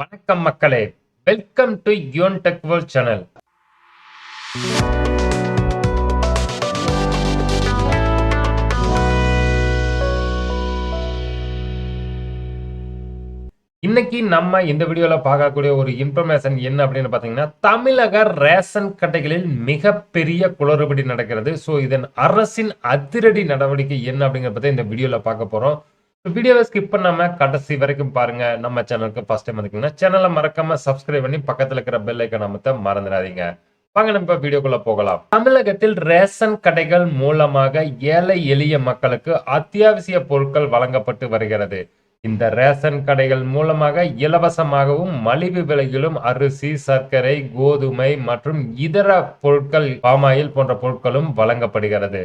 வணக்கம் மக்களே. Welcome to Yon tech world channel இன்னைக்கு நம்ம இந்த வீடியோல பார்க்கக்கூடிய ஒரு இன்ஃபர்மேஷன் என்ன அப்படின்னு பாத்தீங்கன்னா தமிழக ரேஷன் கடைகளில் மிகப்பெரிய குளறுபடி நடக்கிறது. ஸோ இதன் அரசின் அதிரடி நடவடிக்கை என்ன அப்படிங்கிறத பத்தி இந்த வீடியோல பார்க்க போறோம். வீடியோவை ஸ்கிப் பண்ணாம கடைசி வரைக்கும் பாருங்க. நம்ம சேனலுக்கு ஃபர்ஸ்ட் டைம் வந்துக்கீங்கன்னா சேனலை மறக்காம சப்ஸ்கிரைப் பண்ணி பக்கத்துல இருக்கிற பெல் ஐக்கன் அமைத்த மறந்துடாதீங்க. வாங்க நம்ம வீடியோக்குள்ள போகலாம். தமிழகத்தில் ரேஷன் கடைகள் மூலமாக ஏழை எளிய மக்களுக்கு அத்தியாவசிய பொருட்கள் வழங்கப்பட்டு வருகிறது. இந்த ரேஷன் கடைகள் மூலமாக இலவசமாகவும் மலிவு விலையிலும் அரிசி சர்க்கரை கோதுமை மற்றும் இதர பொருட்கள் பாமாயில் போன்ற பொருட்களும் வழங்கப்படுகிறது.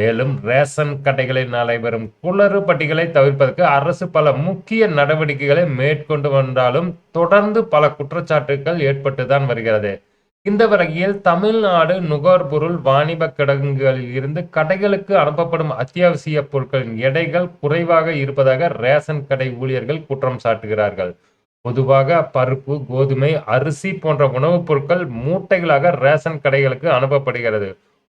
மேலும் ரேஷன் கடைகளில் நடைபெறும் குளறுபடிகளை தவிர்ப்பதற்கு அரசு பல முக்கிய நடவடிக்கைகளை மேற்கொண்டு வந்தாலும் தொடர்ந்து பல குற்றச்சாட்டுகள் ஏற்பட்டுதான் வருகிறது. இந்த வகையில் தமிழ்நாடு நுகர்பொருள் வாணிப கிடங்குகளில் இருந்து கடைகளுக்கு அனுப்பப்படும் அத்தியாவசிய பொருட்களின் எடைகள் குறைவாக இருப்பதாக ரேஷன் கடை ஊழியர்கள் குற்றம் சாட்டுகிறார்கள். பொதுவாக பருப்பு கோதுமை அரிசி போன்ற உணவுப் பொருட்கள் மூட்டைகளாக ரேஷன் கடைகளுக்கு அனுப்பப்படுகிறது.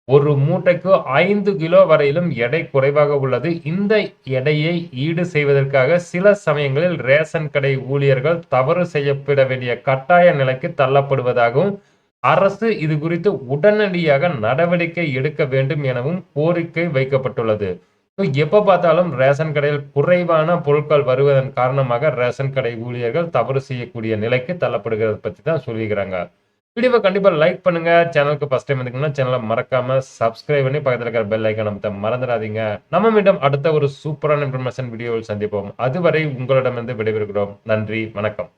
ஒரு மூட்டைக்கு ஐந்து கிலோ வரையிலும் எடை குறைவாக உள்ளது. இந்த எடையை ஈடு செய்வதற்காக சில சமயங்களில் ரேஷன் கடை ஊழியர்கள் தவறு செய்யப்பட வேண்டிய கட்டாய நிலைக்கு தள்ளப்படுவதாகவும் அரசு இது குறித்து உடனடியாக நடவடிக்கை எடுக்க வேண்டும் எனவும் கோரிக்கை வைக்கப்பட்டுள்ளது. எப்போ பார்த்தாலும் ரேஷன் கடையில் குறைவான பொருட்கள் வருவதன் காரணமாக ரேஷன் கடை ஊழியர்கள் தவறு செய்யக்கூடிய நிலைக்கு தள்ளப்படுகிறது பற்றி தான் சொல்லிக்கிறாங்க வீடியோவை கண்டிப்பா லைக் பண்ணுங்க. சேனலுக்கு ஃபஸ்ட் டைம் வந்துங்கன்னா சேனலை மறக்காம சப்ஸ்கிரைப் பண்ணி பக்கத்தில் இருக்கிற பெல் ஐக்கன் அமைத்த மறந்துடாதீங்க. நம்ம மீண்டும் அடுத்த ஒரு சூப்பரான இன்ஃபர்மேஷன் வீடியோவில் சந்திப்போம். அதுவரை உங்களிடமிருந்து விடைபெறுகிறோம். நன்றி வணக்கம்.